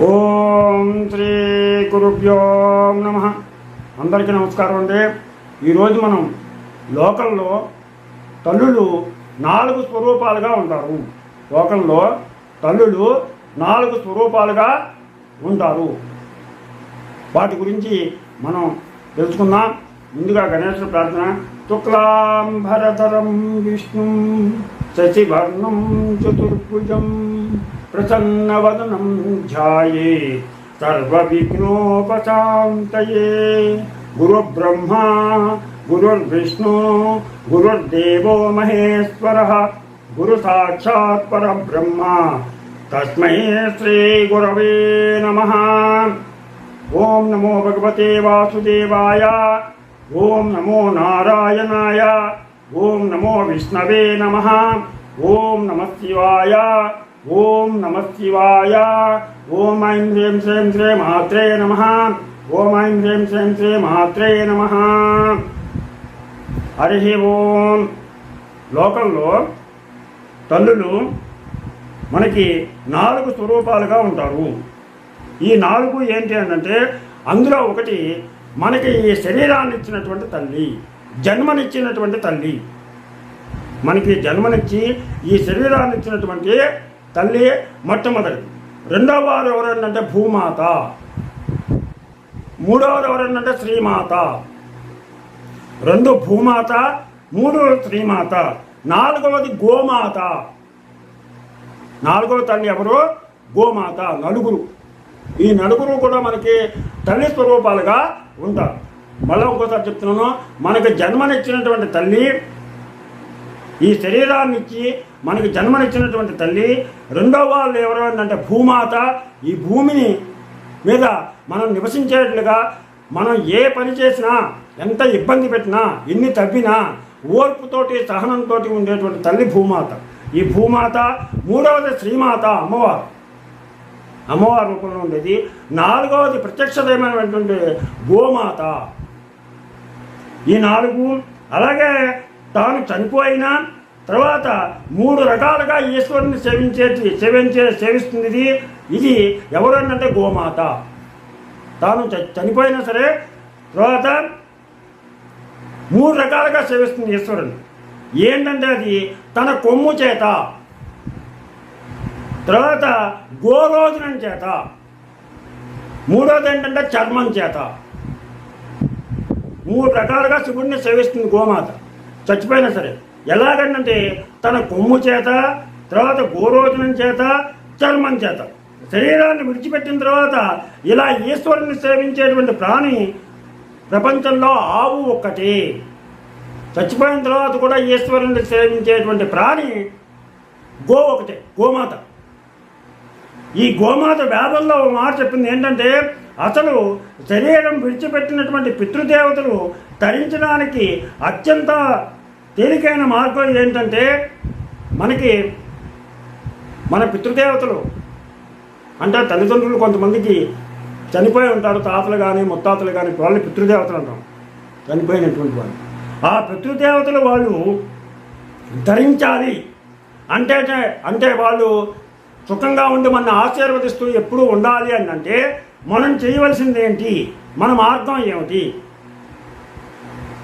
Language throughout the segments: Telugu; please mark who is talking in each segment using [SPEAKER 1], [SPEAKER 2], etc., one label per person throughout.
[SPEAKER 1] ఓం శ్రీ గురుభ్యో నమ. అందరికీ నమస్కారం అండి. ఈరోజు మనం లోకల్లో తల్లులు నాలుగు స్వరూపాలుగా ఉంటారు. లోకంలో తల్లులు నాలుగు స్వరూపాలుగా ఉంటారు. వాటి గురించి మనం తెలుసుకుందాం. ముందుగా గణేశుడు ప్రార్థన. शुक्लाम्भरधरं विष्णुं शशिवर्णं चतुर्भुजं प्रसन्नवदनं ध्याये सर्वविघ्नोपशान्तये। गुरुब्रह्मा गुरुर्विष्णु, गुरुर्देवो महेश्वरः, गुरुसाक्षात् परब्रह्मा। तस्मै श्रीगुरवे नमः। ॐ नमो भगवते वासुदेवाय। ఓం నమో నారాయణాయ ఓం నమో విష్ణవే నమ ఓం నమ శివాయ ఓం నమ శివాయ ఓం ఐం హ్రీం శ్రీం శ్రీ మాత్రే నమ ఓం ఐం హ్రీం శ్రీం శ్రీ మాత్రే నమ. హరి ఓం. లోకంలో తల్లులు మనకి నాలుగు స్వరూపాలుగా ఉంటారు. ఈ నాలుగు ఏంటి అంటే అందులో ఒకటి మనకి ఈ శరీరాన్ని ఇచ్చినటువంటి తల్లి జన్మనిచ్చినటువంటి తల్లి. మనకి జన్మనిచ్చి ఈ శరీరాన్ని ఇచ్చినటువంటి తల్లి మొట్టమొదటి. రెండవ వారు ఎవరంటే భూమాత. మూడవది ఎవరంటే శ్రీమాత రెండు భూమాత మూడు శ్రీమాత నాలుగవది గోమాత. నాలుగవ తల్లి ఎవరు? గోమాత నలుగురు. ఈ నలుగురు కూడా మనకి తల్లి స్వరూపాలుగా ఉంటారు మళ్ళీ ఇంకోసారి చెప్తున్నాను మనకు జన్మనిచ్చినటువంటి తల్లి ఈ శరీరాన్ని ఇచ్చి మనకి జన్మనిచ్చినటువంటి తల్లి రెండవ వాళ్ళు ఎవరు అంటే భూమాత. ఈ భూమిని మీద మనం నివసించేట్లుగా మనం ఏ పని చేసినా ఎంత ఇబ్బంది పెట్టినా ఎన్ని తవ్వినా ఓర్పుతోటి సహనంతో ఉండేటువంటి తల్లి భూమాత. ఈ భూమాత మూడవది శ్రీమాత అమ్మవారు. అమ్మవారి రూపంలో ఉండేది. నాలుగవది ప్రత్యక్షదైనటువంటి గోమాత. ఈ నాలుగు అలాగే తాను చనిపోయిన తర్వాత మూడు రకాలుగా ఈశ్వరుని సేవించే సేవించే సేవిస్తుంది ఇది ఎవరన్నంటే గోమాత. తాను చనిపోయినా సరే తర్వాత మూడు రకాలుగా సేవిస్తుంది ఈశ్వరుని. ఏంటంటే అది తన కొమ్ము చేత. తర్వాత గోరోజనం చేత. మూడోది ఏంటంటే చర్మం చేత. మూడు రకాలుగా శివుడిని సేవిస్తుంది గోమాత. చచ్చిపోయినా సరే. ఎలాగంటే తన కొమ్ము చేత తర్వాత గోరోజనం చేత చర్మం చేత. శరీరాన్ని విడిచిపెట్టిన తర్వాత ఇలా ఈశ్వరుని సేవించేటువంటి ప్రాణి ప్రపంచంలో ఆవు ఒక్కటి. చచ్చిపోయిన తర్వాత కూడా ఈశ్వరుని సేవించేటువంటి ప్రాణి గో ఒకటే గోమాత. ఈ గోమాత వేదంలో ఒక మాట చెప్పింది ఏంటంటే అసలు శరీరం విడిచిపెట్టినటువంటి పితృదేవతలు తరించడానికి అత్యంత తేలికైన మార్గం ఏంటంటే మనకి మన పితృదేవతలు అంటే తల్లిదండ్రులు కొంతమందికి చనిపోయి ఉంటారు తాతలు కానీ ముత్తాతలు కానీ వాళ్ళని పితృదేవతలు అంటాం. చనిపోయినటువంటి వాళ్ళు. ఆ పితృదేవతలు వాళ్ళు ధరించాలి అంటే అంటే వాళ్ళు సుఖంగా ఉండి మన ఆశీర్వదిస్తూ ఎప్పుడూ ఉండాలి అని అంటే మనం చేయవలసింది ఏంటి మన మార్గం ఏమిటి?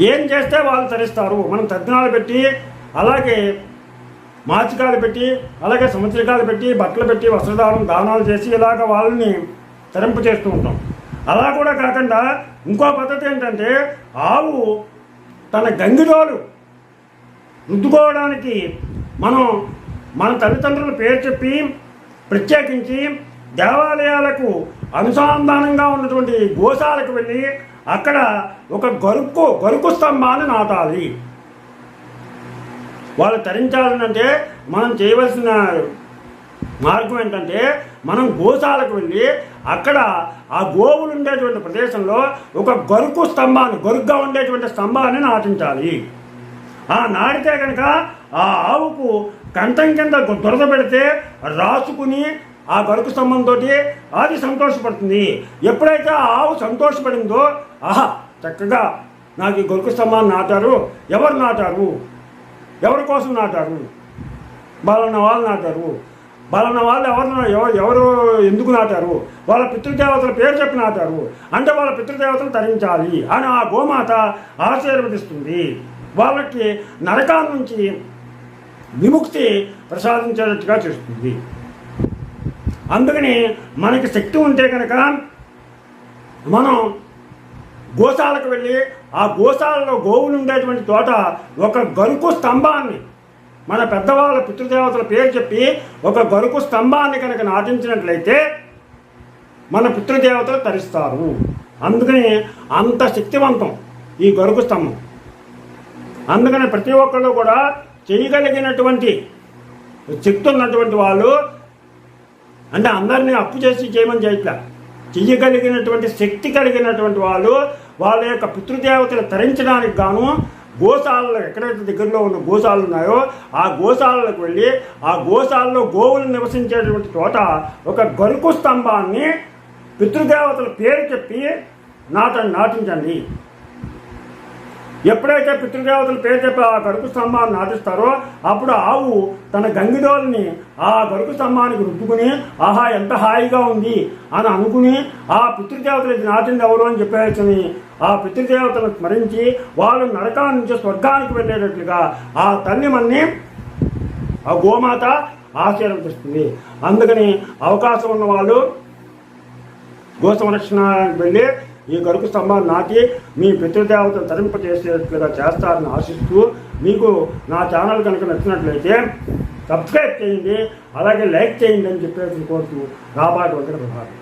[SPEAKER 1] ఏం చేస్తే వాళ్ళు తరిస్తారు? మనం తద్దినాలు పెట్టి అలాగే మాచికాలు పెట్టి అలాగే సముద్రికాలు పెట్టి బట్టలు పెట్టి వస్త్రదానం దానాలు చేసి ఇలాగ వాళ్ళని తరింపు చేస్తూ ఉంటాం. అలా కూడా కాకుండా ఇంకో పద్ధతి ఏంటంటే ఆవు తన గంగిలోలు రుద్దుకోవడానికి మనం మన తల్లిదండ్రుల పేరు చెప్పి ప్రత్యేకించి దేవాలయాలకు అనుసంధానంగా ఉన్నటువంటి గోశాలకు వెళ్ళి అక్కడ ఒక గరుక్కు గరుకు స్తంభాన్ని నాటాలి. వాళ్ళు తరించాలనంటే మనం చేయవలసిన మార్గం ఏంటంటే మనం గోశాలకు వెళ్ళి అక్కడ ఆ గోవులు ఉండేటువంటి ప్రదేశంలో ఒక గరుకు స్తంభాన్ని గరుగ్గా ఉండేటువంటి స్తంభాన్ని నాటించాలి. ఆ నాటితే కనుక ఆ ఆవుకు కంఠం కింద దురద పెడితే రాసుకుని ఆ గరుకు స్తంభంతో అది సంతోషపడుతుంది. ఎప్పుడైతే ఆ ఆవు సంతోషపడిందో ఆహా చక్కగా నాకు ఈ గొరుకు స్తంభాన్ని నాటారు. ఎవరు నాటారు? ఎవరి కోసం నాటారు? బలన్న వాళ్ళు నాటారు. బలన్న వాళ్ళు ఎవరు ఎవరు ఎందుకు నాటారు? వాళ్ళ పితృదేవతల పేరు చెప్పి నాటారు. అంటే వాళ్ళ పితృదేవతలు తరించాలి అని ఆ గోమాత ఆశీర్వదిస్తుంది. వాళ్ళకి నరకాల నుంచి విముక్తి ప్రసాదించేటట్టుగా చేస్తుంది. అందుకని మనకి శక్తి ఉంటే కనుక మనం గోశాలకు వెళ్ళి ఆ గోశాలలో గోవులు ఉండేటువంటి తోట ఒక గరుకు స్తంభాన్ని మన పెద్దవాళ్ళ పితృదేవతల పేరు చెప్పి ఒక గరుకు స్తంభాన్ని కనుక నాటించినట్లయితే మన పితృదేవతలు తరిస్తారు. అందుకని అంత శక్తివంతం ఈ గరుకు స్తంభం. అందుకని ప్రతి ఒక్కళ్ళు కూడా చేయగలిగినటువంటి శక్తి ఉన్నటువంటి వాళ్ళు అంటే అందరినీ అప్పు చేసి చేయమని చేయట్లా. చెయ్యగలిగినటువంటి శక్తి కలిగినటువంటి వాళ్ళు వాళ్ళ యొక్క పితృదేవతలు తరించడానికి గాను గోశాలలో ఎక్కడైతే దగ్గరలో ఉన్న గోశాలలు ఉన్నాయో ఆ గోశాలకు వెళ్ళి ఆ గోశాలలో గోవులు నివసించేటువంటి చోట ఒక గరుకు స్తంభాన్ని పితృదేవతల పేరు చెప్పి నాట నాటించండి. ఎప్పుడైతే పితృదేవతలు పేరు చెప్పి ఆ గరుకు స్తంభాన్ని నాటిస్తారో అప్పుడు ఆవు తన గంగిడోల్ని ఆ గరుకు స్తంభానికి రుద్దుకుని ఆహా ఎంత హాయిగా ఉంది అని అనుకుని ఆ పితృదేవతలు ఇది నాటింది ఎవరు? అని చెప్పేసి ఆ పితృదేవతలను స్మరించి వాళ్ళు నరకాల నుంచి స్వర్గానికి వెళ్ళేటట్లుగా ఆ తల్లి మన్ని ఆ గోమాత ఆశీర్వదిస్తుంది అందుకని అవకాశం ఉన్న వాళ్ళు గో సంరక్షణకి వెళ్ళి ఈ గరుకు స్తంభాన్ని నాటి మీ పితృదేవతను తరింపజేసేట్లుగా చేస్తారని ఆశిస్తూ మీకు నా ఛానల్ కనుక నచ్చినట్లయితే సబ్స్క్రైబ్ చేయండి అలాగే లైక్ చేయండి అని చెప్పేసి కోరుతూ రాబాటు వెంకట ప్రభాకర్